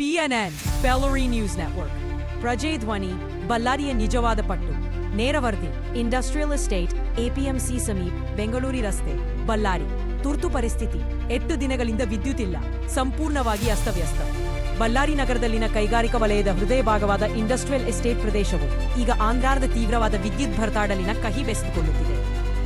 ಬಿಎನ್ಎನ್ ಬೆಲರಿ news network ಪ್ರಜೆ ಧ್ವನಿ ಬಳ್ಳಾರಿಯ ನಿಜವಾದ ಪಟ್ಟು. ನೇರ ಇಂಡಸ್ಟ್ರಿಯಲ್ ಎಸ್ಟೇಟ್ ಎಪಿಎಂಸಿ ಸಮೀಪ್, ಬೆಂಗಳೂರಿ ರಸ್ತೆ ಬಳ್ಳಾರಿ ತುರ್ತು ಪರಿಸ್ಥಿತಿ, ಎಟ್ಟು ದಿನಗಳಿಂದ ವಿದ್ಯುತ್ ಇಲ್ಲ, ಸಂಪೂರ್ಣವಾಗಿ ಅಸ್ತವ್ಯಸ್ತ. ಬಳ್ಳಾರಿ ನಗರದಲ್ಲಿನ ಕೈಗಾರಿಕಾ ವಲಯದ ಹೃದಯ ಭಾಗವಾದ ಇಂಡಸ್ಟ್ರಿಯಲ್ ಎಸ್ಟೇಟ್ ಪ್ರದೇಶವು ಈಗ ಆಂಧ್ರದ ತೀವ್ರವಾದ ವಿದ್ಯುತ್ ಭರ್ತಾಡಲಿನ ಕಹಿ ಬೆಸೆದುಕೊಳ್ಳುತ್ತಿದೆ.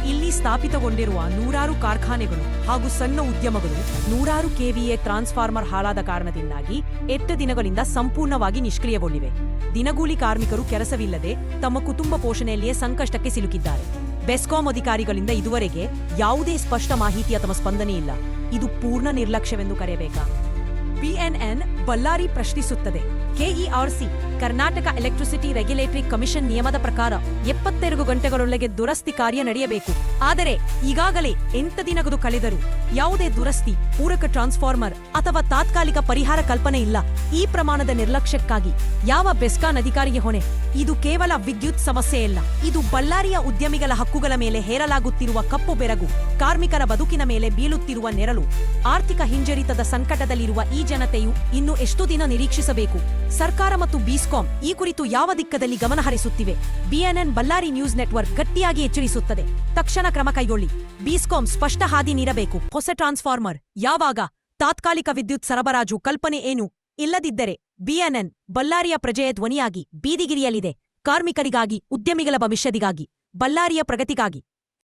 ಇಲ್ಲಿ ಸ್ಥಾಪಿತಗೊಂಡಿರುವ ನೂರಾರು ಕಾರ್ಖಾನೆಗಳು ಹಾಗೂ ಸಣ್ಣ ಉದ್ಯಮಗಳು ನೂರಾರು ಕೆವಿಎ ಟ್ರಾನ್ಸ್ಫಾರ್ಮರ್ ಹಾಳಾದ ಕಾರಣದಿಂದಾಗಿ ಎತ್ತ ದಿನಗಳಿಂದ ಸಂಪೂರ್ಣವಾಗಿ ನಿಷ್ಕ್ರಿಯಗೊಂಡಿವೆ. ದಿನಗೂಲಿ ಕಾರ್ಮಿಕರು ಕೆಲಸವಿಲ್ಲದೆ ತಮ್ಮ ಕುಟುಂಬ ಪೋಷಣೆಯಲ್ಲಿಯೇ ಸಂಕಷ್ಟಕ್ಕೆ ಸಿಲುಕಿದ್ದಾರೆ. ಬೆಸ್ಕಾಂ ಅಧಿಕಾರಿಗಳಿಂದ ಇದುವರೆಗೆ ಯಾವುದೇ ಸ್ಪಷ್ಟ ಮಾಹಿತಿ ಅಥವಾ ಸ್ಪಂದನೆ ಇಲ್ಲ. ಇದು ಪೂರ್ಣ ನಿರ್ಲಕ್ಷ್ಯವೆಂದು ಕರೆಯಬೇಕಾ? BNN Ballari ಪ್ರಶ್ನಿಸುತ್ತದೆ. KERC, Karnataka electricity regulatory commission ನಿಯಮದ ಪ್ರಕಾರ ಎಪ್ಪತ್ತೆರಡು ಗಂಟೆಗಳೊಳಗೆ ದುರಸ್ತಿ ಕಾರ್ಯ ನಡೆಯಬೇಕು. ಆದರೆ ಈಗಾಗಲೇ ಎಂತ ದಿನಗದು ಕಳೆದರೂ ಯಾವುದೇ ದುರಸ್ತಿ, ಪೂರಕ ಟ್ರಾನ್ಸ್ಫಾರ್ಮರ್ ಅಥವಾ ತಾತ್ಕಾಲಿಕ ಪರಿಹಾರ ಕಲ್ಪನೆ ಇಲ್ಲ. ಈ ಪ್ರಮಾಣದ ನಿರ್ಲಕ್ಷ್ಯಕ್ಕಾಗಿ ಯಾವ ಬೆಸ್ಕಾನ್ ಅಧಿಕಾರಿಗೆ ಹೊಣೆ? ಇದು ಕೇವಲ ವಿದ್ಯುತ್ ಸಮಸ್ಯೆಯಲ್ಲ ಇದು ಬಳ್ಳಾರಿಯ ಉದ್ಯಮಿಗಳ ಹಕ್ಕುಗಳ ಮೇಲೆ ಹೇರಲಾಗುತ್ತಿರುವ ಕಪ್ಪು ಬೆರಗು, ಕಾರ್ಮಿಕರ ಬದುಕಿನ ಮೇಲೆ ಬೀಳುತ್ತಿರುವ ನೆರಳು. ಆರ್ಥಿಕ ಹಿಂಜರಿತದ ಸಂಕಟದಲ್ಲಿರುವ ಈ ಜನತೆಯು ಇನ್ನು ಎಷ್ಟು ದಿನ ನಿರೀಕ್ಷಿಸಬೇಕು? ಸರ್ಕಾರ ಮತ್ತು ಬಿಸ್ಕಾಂ ಈ ಕುರಿತು ಯಾವ ದಿಕ್ಕದಲ್ಲಿ ಗಮನ ಹರಿಸುತ್ತಿವೆ? ಬಿಎನ್ಎನ್ ಬಳ್ಳಾರಿ ನ್ಯೂಸ್ ನೆಟ್ವರ್ಕ್ ಗಟ್ಟಿಯಾಗಿ ಎಚ್ಚರಿಸುತ್ತದೆ. ತಕ್ಷಣ ಕ್ರಮ ಕೈಗೊಳ್ಳಿ. ಬಿಸ್ಕಾಂ ಸ್ಪಷ್ಟ ಹಾದಿ ನೀಡಬೇಕು. ಹೊಸ ಟ್ರಾನ್ಸ್ಫಾರ್ಮರ್. ಯಾವಾಗ? ತಾತ್ಕಾಲಿಕ ವಿದ್ಯುತ್ ಸರಬರಾಜು ಕಲ್ಪನೆ ಏನು? ಇಲ್ಲದಿದ್ದರೆ ಬಿಎನ್ಎನ್ ಬಳ್ಳಾರಿಯ ಪ್ರಜೆಯ ಧ್ವನಿಯಾಗಿ ಬೀದಿಗಿರಿಯಲಿದೆ. ಕಾರ್ಮಿಕರಿಗಾಗಿ, ಉದ್ಯಮಿಗಳ ಭವಿಷ್ಯದಿಗಾಗಿ, ಬಳ್ಳಾರಿಯ ಪ್ರಗತಿಗಾಗಿ.